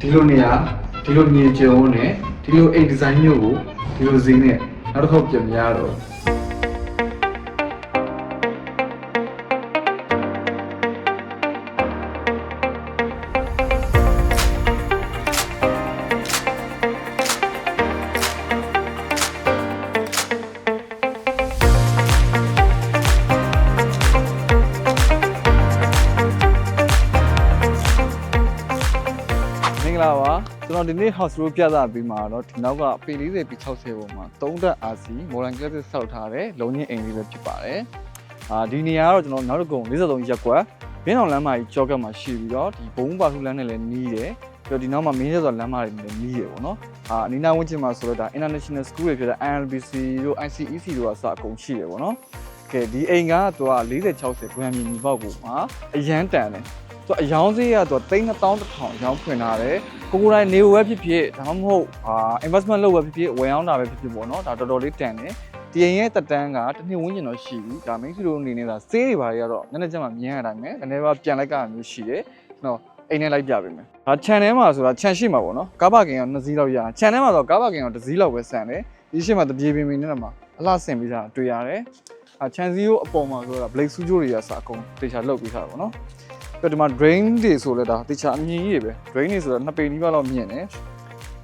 ဒီလိုနေရာဒီလိုနေကြုံနဲ့ဒီလိုအိမ်ဒီဇိုင်းမျိုးကိုဒီလိုဈေးနဲ့နောက်တစ်ခေါက်ပြင်မရတော့ ဂလာပါကျွန်တော်ဒီနေ့ house tour ပြသပေးမှာတော့ဒီနောက်ကပေ40ပြီး60ပုံမှာ3တက် RC modern classic ဆောက်ထားတဲ့လုံချင်းအိမ်လေးပဲဖြစ်ပါတယ်အာဒီနေရာကတော့ကျွန်တော်နောက်တစ်ကုံ53ရက်ကွက်ဘင်းအောင်လမ်းမကြီးကြောက်ကတ်မှာရှိပြီးတော့ဒီဘုံပါထုလမ်းနဲ့လည်းနီးတယ်ပြီးတော့ဒီနောက်မှာမင်းရဲစွာလမ်းမတွေနဲ့လည်းနီးတယ်ပေါ့နော်အာအနီးနားဝန်းကျင်မှာဆိုတော့ဒါ international school တွေဖြစ်တဲ့ IRBC တို့ ICEC တို့ကအစအကုန်ရှိတယ်ပေါ့နော်ကဲဒီအိမ်ကသူက40 60 gram မြေမြေပေါက်ကိုမှာအရန်တန်တယ် သူအယောင်းဈေးကတော့သိန်း1000တစ်ထောင်ရောင်းဖွင့်လာတယ်ကိုကိုယ်တိုင်နေဝဲဖြစ်ဖြစ်ဒါမှမဟုတ်အာ investment လုပ်ဝဲဖြစ်ဖြစ်ဝယ်အောင်တာပဲဖြစ်ဖြစ်ပေါ့နော်ဒါတော်တော်လေးတန်တယ်ဒီအိမ်ရဲ့တက်တန်းကတစ်နှစ်ဝန်းကျင်တော့ရှိပြီဒါ main တို့အနေနဲ့ဒါဈေးတွေဘာတွေကတော့နည်းနည်းချက်မှမြင်ရတိုင်းပဲအနေပါပြန်လိုက်ကမျိုးရှိတယ်နော်အိမ်နဲ့လိုက်ပြပေးမယ်ဒါ channel မှာဆိုတာ channel ရှိမှာပေါ့နော်ကားပါကင်က2စီးလောက်ရ channel မှာဆိုကားပါကင်က1စီးလောက်ပဲဆန်တယ်ဒီရှိမှာတပြေပင်ပင်နဲ့မှာအလှဆင်ပြီးတာတွေ့ရတယ်အာ channel စီကိုအပေါ်မှာဆိုတာ blade စူးကြိုးတွေကစအကုန်တေချာလုတ်ပြီးထားတာပေါ့နော် ပြီးတော့ဒီမှာ drain တွေဆိုလဲဒါတခြားအမြင်ကြီးတွေပဲ drain တွေဆိုတော့နှစ်ပေနီးပါးလောက်မြင့်တယ်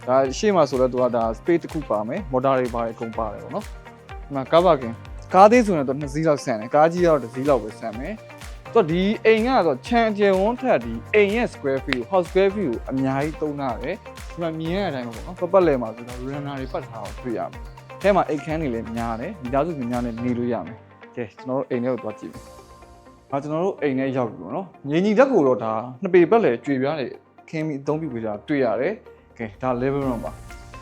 ဒါရှေ့မှာဆိုလဲသူကဒါ space တစ်ခုပါမယ် motor တွေပါတယ်အကုန်ပါတယ်ပေါ့နော်ဒီမှာကားပါကင်ကားသေးဆိုရင်တော့နှစ်စီးလောက်ဆန်တယ်ကားကြီးကတော့တစ်စီးလောက်ပဲဆန်မယ်သူကဒီအိမ်ကတော့ခြံအကျယ်ဝန်းထက်ဒီအိမ်ရဲ့ square feet ကို house square feet ကိုအများကြီးသုံးထားတယ်ဒီမှာမြင်ရတဲ့အတိုင်းပဲပေါ့နော်ပတ်ပတ်လည်မှာဆိုတော့ runner တွေပတ်ထားအောင်တွေ့ရမယ်အဲမှာအိတ်ခမ်းတွေလည်းများတယ်မိသားစုများနဲ့နေလို့ရမယ်ကဲကျွန်တော်တို့အိမ်ထဲကိုသွားကြည့်မယ်။ ဒါကျွန်တော်တို့အိမ်ထဲရောက်ပြီပေါ့နော်။ငြိမ်ကြီးတက်ကိုတော့ဒါနှစ်ပေပတ်လေကြွေပြားလေခင်းပြီးအသုံးပြုပေးကြတာတွေ့ရတယ်။ကဲဒါ level room ပါ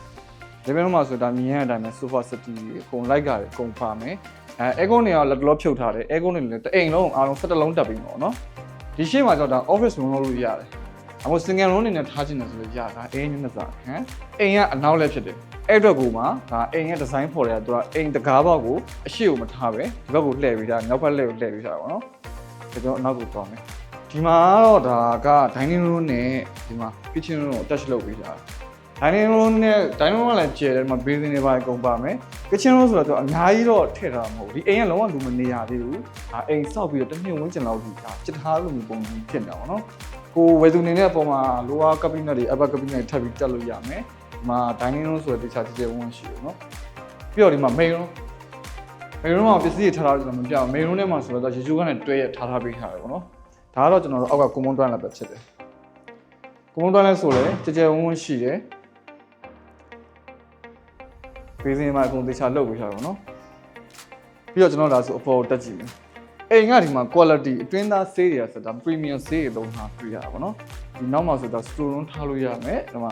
။ level room မှာဆိုဒါမြင်ရတဲ့အတိုင်းပဲ sofa set တွေအကုန်လိုက်ကြတယ်အကုန်ပါမယ်။အဲ aircon တွေကတော့လက်တလောဖြုတ်ထားတယ်။ aircon တွေလည်းတအိမ်လုံးအားလုံး17လုံးတက်ပြီးပေါ့နော်။ဒီရှေ့မှာကျတော့ဒါ office room လို့ရတယ်။အမို့ single room အနေနဲ့ထားခြင်းတယ်ဆိုလို့ရတာအိမ်နဲ့စားဟမ်အိမ်ကအနောက်လည်းဖြစ်တယ်။အဲ့အတွက်ကိုမှဒါအိမ်ရဲ့ design ဖော်တယ်ကသူကအိမ်တကားဘောက်ကိုအရှိကိုမထားပဲဒီဘက်ကိုလှည့်ပြီးတာနောက်ဘက်လှည့်ကိုလှည့်ပြီးတာပေါ့နော် ကျွန်တော်အနောက်ကိုသွားမယ်ဒီမှာကတော့ဒါက dining room နဲ့ဒီမှာ kitchen room ကို attach လုပ်ပေးထားတယ် dining room နဲ့ dining room ကလည်းကျယ်တယ်ဒီမှာ basin တွေပါအကုန်ပါမယ် kitchen room ဆိုတော့သူအများကြီးတော့ထည့်ထားမှာမဟုတ်ဘူးဒီအိမ်ကလုံးဝလူမနေရသေးဘူးဒါအိမ်ဆောက်ပြီးတော့တစ်နှစ်ဝန်းကျင်လောက်ဒီဒါစစ်ထားလို့မျိုးပုံစံဖြစ်နေတာပေါ့နော်ကိုဝယ်သူနေတဲ့အပေါ်မှာ lower cabinet တွေ upper cabinet တွေထပ်ပြီးတက်လို့ရမယ်ဒီမှာ dining room ဆိုတော့တခြားကျယ်ဝန်းရှိတယ်နော်ပြီးတော့ဒီမှာ main room မေရုံးမှာပစ္စည်းတွေထားထားလို့ဆိုတော့မပြောင်းမေရုံးထဲမှာဆိုတော့ရေချိုးကနေတွဲရထားထားပေးထားတယ်ပေါ့နော်ဒါကတော့ကျွန်တော်တို့အောက်ကကွန်မွန်တွန်းလည်းပဲဖြစ်တယ်ကွန်မွန်တွန်းလည်းဆိုလဲကြဲကြဲဝန်းဝန်းရှိတယ်ဘေးစင်းမှာအကုန်သေချာလုပ်ပေးထားတယ်ပေါ့နော်ပြီးတော့ကျွန်တော်လာဆိုအပေါ်တက်ကြည့်မယ်အိမ်ကဒီမှာ quality အတွင်းသားဆေးတွေဆိုတာ premium ဆေးတွေလုံးထားတွေ့ရတာပေါ့နော်ဒီနောက်မှာဆိုတော့ store room ထားလို့ရမယ်ဒီမှာ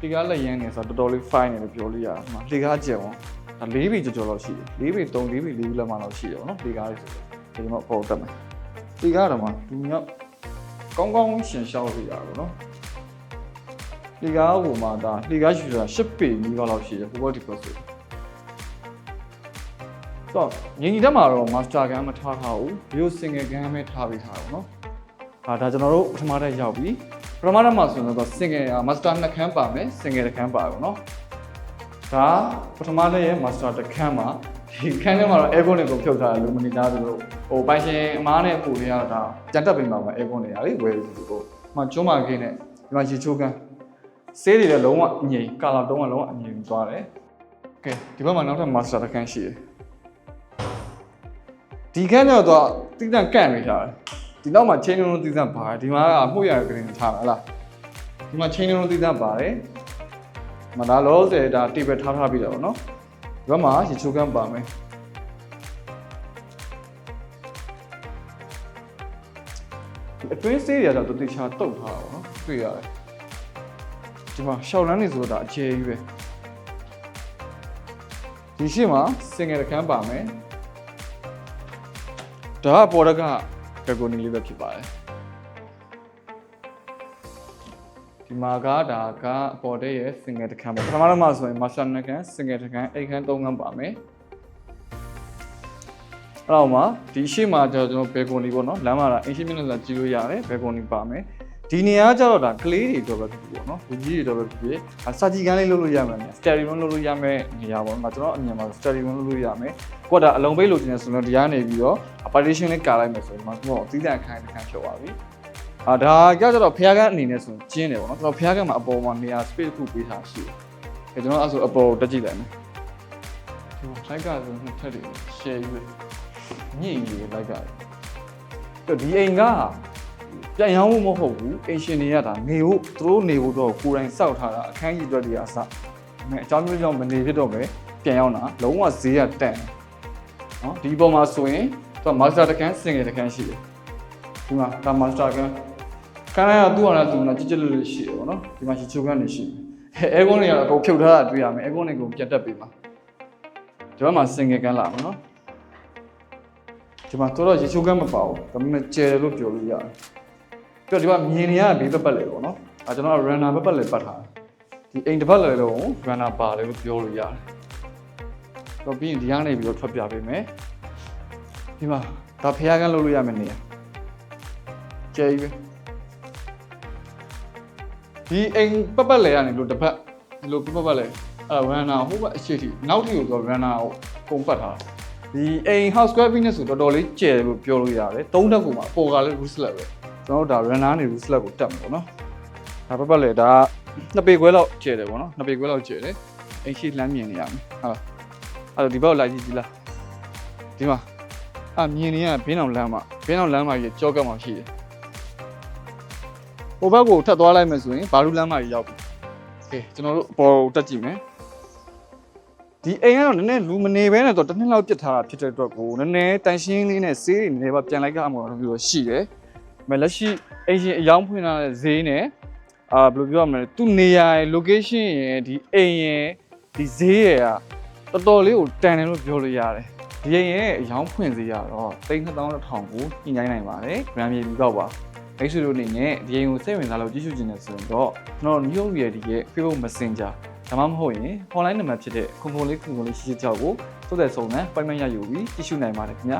ဒီကားလက်ရမ်းနေဆိုတော့တော်တော်လေး fine နေလို့ပြောလို့ရတယ်ဒီမှာလေကားကျယ်အောင် ဒါ၄ပေကျော်ကျော်လောက်ရှိတယ်၄ပေ3 4ပေ4လက်မလောက်ရှိတယ်ဗောနော်ဒီကားလေးဆိုတော့ဒီမှာပေါ်တက်မယ်ဒီကားတော့မှဒီမြောက်ကောင်းကောင်းရှင်းရှောက်လို့ရတာဗောနော်ဒီကားကိုမှဒါဒီကားယူတာ10ပေနီးပါးလောက်ရှိတယ်ဟိုဘက်ဒီဘက်ဆိုတော့ညီညီတက်မှာတော့ master gun မထားထားဘူး bio single gun ပဲထားပေးထားတယ်ဗောနော်ဟာဒါကျွန်တော်တို့ပထမတက်ရောက်ပြီပထမတက်မှာဆိုရင်တော့ single master နှစ်ခန်းပါမယ် single တစ်ခန်းပါဗောနော် ဒါပထမလေးရဲ့ master တစ်ခန်းမှာဒီခန်းထဲမှာတော့ aircon တွေကိုဖြုတ်ထားတယ်လူမနေကြသလိုဟိုပိုင်ရှင်အမားနဲ့ပုံတွေကဒါကြံတက်ပေးမှာပါ aircon တွေရာလေဝယ်ပြီးကိုမှကျွန်းမာခင်းနဲ့ဒီမှာရေချိုးကန်းဆေးတွေလည်းလုံးဝအငြိမ်ကာလာတုံးကလုံးဝအငြိမ်သွားတယ်ကဲဒီဘက်မှာနောက်ထပ် master တစ်ခန်းရှိတယ်ဒီခန်းကျတော့တိတန့်ကန့်နေကြတယ်ဒီနောက်မှာ chain လုံးတိတန့်ပါတယ်ဒီမှာကမှုရကလေးထားတာဟလားဒီမှာ chain လုံးတိတန့်ပါတယ် မဒါလောဆယ်ဒါတေဘယ်ထားထားပြီးတော့ဗောနော်ဒီဘက်မှာရေချိုးကန်းပါမယ်ဒီအတွင်းဆေးတွေကတော့တတိချာတုတ်ထားတာဗောနော်တွေ့ရတယ်ဒီမှာရှောက်လန်းနေဆိုတော့ဒါအကျယ်ကြီးပဲဒီရှိမှာစင်ငယ်တစ်ခန်းပါမယ်ဒါကပေါ်ရကဘက်ကိုနီလေးပဲဖြစ်ပါတယ် ဒီမှာကဒါကအပေါ်တဲ့ရဲ့ single တစ်ခန်းပဲပထမတော့မှဆိုရင် master နှစ်ခန်း single တစ်ခန်းအိတ်ခန်းသုံးခန်းပါမယ်အဲ့တော့မှဒီရှေ့မှာကျွန်တော်ကျွန်တော်ဘယ်ကွန်ဒီပေါ့နော်လမ်းမှာအင်ရှင်းမျက်နှာစာကြည့်လို့ရတယ်ဘယ်ကွန်ဒီပါမယ်ဒီဒီနေရာကကျတော့ဒါကလေးတွေတော့ပဲဖြစ်ဖြစ်ပေါ့နော်လူကြီးတွေတော့ပဲဖြစ်ဖြစ်အစာကြည့်ကန်းလေးလုပ်လို့ရမယ်စတယ်ရီရွန်းလုပ်လို့ရမယ်နေရာပေါ့နော်ကျွန်တော်အမြင်မှာစတယ်ရီရွန်းလုပ်လို့ရမယ်ကိုကဒါအလုံးပိတ်လို့ကျင်နေဆိုတော့ဒီကနေပြီးတော့ partition လေးကာလိုက်မယ်ဆိုရင်ဒီမှာတော့အသီးသန့်ခိုင်းတစ်ခန်းဖြစ်သွားပြီ အာဒါကကျတော့ဖျားကန်းအနေနဲ့ဆိုရင်ကျင်းတယ်ပေါ့နော်ကျွန်တော်ဖျားကန်းမှာအပေါ်မှာနေရာ space တစ်ခုပေးထားရှိတယ်အဲကျွန်တော်အဲ့ဆိုအပေါ်တက်ကြည့်လိုက်မယ်ဒီမှာ like ကဆိုနှစ်ထပ်တွေ share ယူညိယူ like ကတော့ဒီအိမ်ကပြန်ရောင်းဖို့မဟုတ်ဘူးအင်ရှင်တွေကဒါနေဖို့သူတို့နေဖို့တော့ကိုယ်တိုင်စောက်ထားတာအခန်းကြီးအတွက်တွေအစအဲအကြောင်းမျိုးကြောင့်မနေဖြစ်တော့ပဲပြန်ရောက်တာလုံးဝဈေးကတန်နော်ဒီပေါ်မှာဆိုရင်သူကမာစတာတကန်စင်ငယ်တကန်ရှိတယ်ဒီမှာဒါမာစတာကန် ခန်းရသူ့ဟာလည်းသူကကြစ်ကြစ်လေးလေးရှိတယ်ပေါ့နော်ဒီမှာရှိချိုးကန်နေရှိတယ်အဲကွန်တွေကတော့အကုန်ဖြုတ်ထားတာတွေ့ရမယ်အဲကွန်တွေကိုပြန်တက်ပေးပါဒီဘက်မှာစင်ငယ်ကန်လာမှာနော်ဒီမှာတော့ရေချိုးကန်မပါဘူးဒါပေမဲ့ကျယ်တယ်လို့ပြောလို့ရတယ်ပြီးတော့ဒီမှာမြင်နေရတာဘေးပတ်ပတ်လေပေါ့နော်အဲကျွန်တော်က runner ပတ်ပတ်လေပတ်ထားတယ်ဒီအိမ်တစ်ပတ်လေလုံး runner ပါတယ်လို့ပြောလို့ရတယ်တော့ပြီးရင်ဒီကနေပြီးတော့ထွက်ပြပေးမယ်ဒီမှာဒါဖျားကန်းလုပ်လို့ရမယ်နေရာကျဲကြီးပဲ ဒီအိမ်ပတ်ပတ်လေကနေလို့တစ်ပတ်ဒီလိုပတ်ပတ်လေအဲ runner ဟိုဘက်အရှိတီနောက်ထပ်ကိုတော့ runner ကိုပုံပတ်ထားတာဒီအိမ် house square feet နဲ့ဆိုတော်တော်လေးကျယ်လို့ပြောလို့ရတယ်သုံးထပ်ကူမှာပေါ်ကလည်း roof slab ပဲကျွန်တော်တို့ဒါ runner နေ roof slab ကိုတက်မှာပေါ့နော်ဒါပတ်ပတ်လေဒါနှစ်ပေခွဲလောက်ကျယ်တယ်ပေါ့နော်နှစ်ပေခွဲလောက်ကျယ်တယ်အိမ်ရှိလမ်းမြင်နေရမယ်ဟုတ်လားအဲ့တော့ဒီဘက်ကိုလိုက်ကြည့်ကြည့်လားဒီမှာအာမြင်နေရဘင်းအောင်လမ်းမှာဘင်းအောင်လမ်းမှာကြီးကြောက်ကပ်မှာရှိတယ် ဟိုဘက်ကိုထပ်သွားလိုက်မယ်ဆိုရင်ဘာလူလမ်းမှာကြီးရောက်ပြီโอเคကျွန်တော်တို့အပေါ်ကိုတက်ကြည့်မယ်ဒီအိမ်ကတော့နည်းနည်းလူမနေဘဲနဲ့တော့တစ်နှစ်လောက်ပြစ်ထားတာဖြစ်တဲ့အတွက်ကိုနည်းနည်းတန်ရှင်းလေးနဲ့ဆေးတွေနည်းနည်းပါပြန်လိုက်ကြအောင်လို့ပြောရှိတယ် မလက်ရှိအင်ရှင်အယောင်းဖွင့်လာတဲ့ဈေးနဲ့အာဘယ်လိုပြောရမလဲသူ့နေရာရဲ့ location ရဲ့ဒီအိမ်ရဲ့ဒီဈေးရဲ့ကတော်တော်လေးကိုတန်တယ်လို့ပြောလို့ရတယ်ဒီအိမ်ရဲ့အယောင်းဖွင့်ဈေးကတော့32,000ကိုညှိနှိုင်းနိုင်ပါတယ်ဗရန်မြေလူတော့ပါ မိတ်ဆွေတို့အနေနဲ့ဒီအိမ်ကိုစိတ်ဝင်စားလို့ကြည့်ရှုခြင်းနဲ့ဆိုရင်တော့ကျွန်တော် New Reality ရဲ့ Facebook Messenger ဒါမှမဟုတ်ရင် online နံပါတ်ဖြစ်တဲ့ခုံခုံလေးခုံခုံလေးရှိရှိကြောက်ကိုသုတ်တဲ့စုံနဲ့ပိုင်မရယူပြီးကြည့်ရှုနိုင်ပါတယ်ခင်ဗျာ